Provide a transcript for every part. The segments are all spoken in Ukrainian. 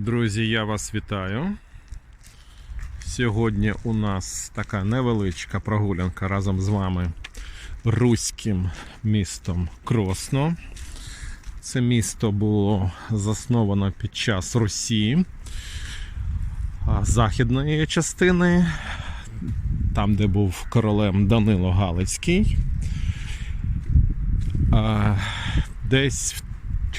Друзі, я вас вітаю. Сьогодні у нас така невеличка прогулянка разом з вами руським містом Кросно. Це місто було засновано під час Русі західної частини, там, де був королем Данило Галицький. Десь в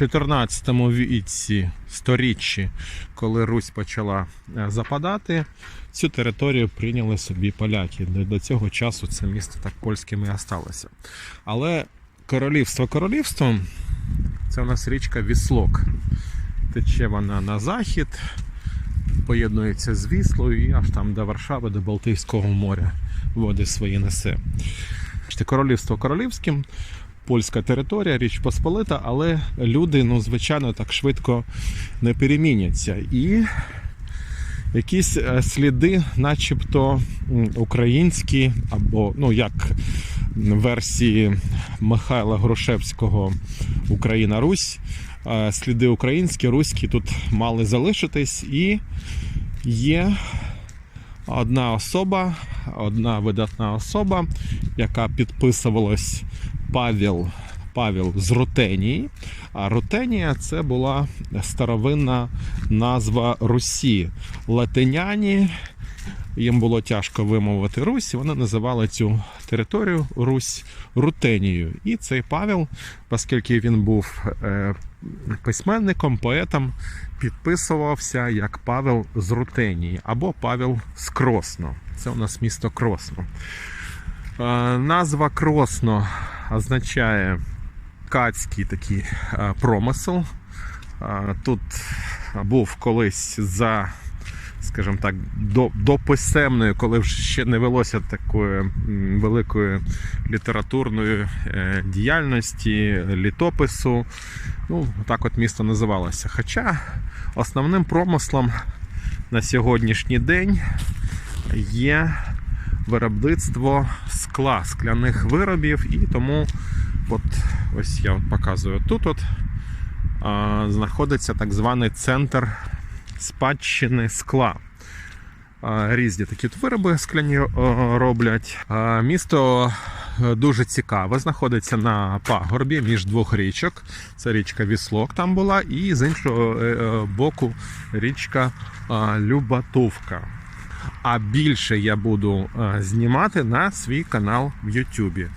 14 віці, сторіччі, коли Русь почала е, западати, цю територію прийняли собі поляки. До, цього часу це місто так польським і осталося. Але королівство королівством це у нас річка Віслок. Тече вона на захід, поєднується з Віслою і аж там до Варшави, до Балтійського моря води свої несе. Королівство королівським, польська територія, річ Посполита, але люди, ну, звичайно, так швидко не переміняться. І якісь е, сліди, начебто українські, або ну як версії Михайла Грушевського Україна Русь. е, Сліди українські, руські тут мали залишитись, і є одна особа, одна видатна особа, яка підписувалась Павел, Павел з Рутенії. А Рутенія це була старовинна назва Русі. Латиняні. Їм було тяжко вимовити Русь, вони називали цю територію Русь Рутенією. І цей Павел, оскільки він був е, письменником, поетом, підписувався як Павел з Рутенії або Павел з Кросно. Це у нас місто Кросно. Е, Назва Кросно означає кацький такий е, промисел. Е, Тут був колись за, скажімо так, до, до писемної, коли ще не велося такої великої літературної е, діяльності, літопису. Ну, так от місто називалося. Хоча основним промислом на сьогоднішній день є виробництво скла, скляних виробів, і тому от ось я показую тут от а, знаходиться так званий центр спадщини скла. Різні такі вироби скляні роблять. Місто е, дуже цікаве, знаходиться на пагорбі між двох річок. Це річка Віслок там була, і з іншого е, е, боку річка Любатовка. А більше я буду е, знімати на свій канал в Ютубі.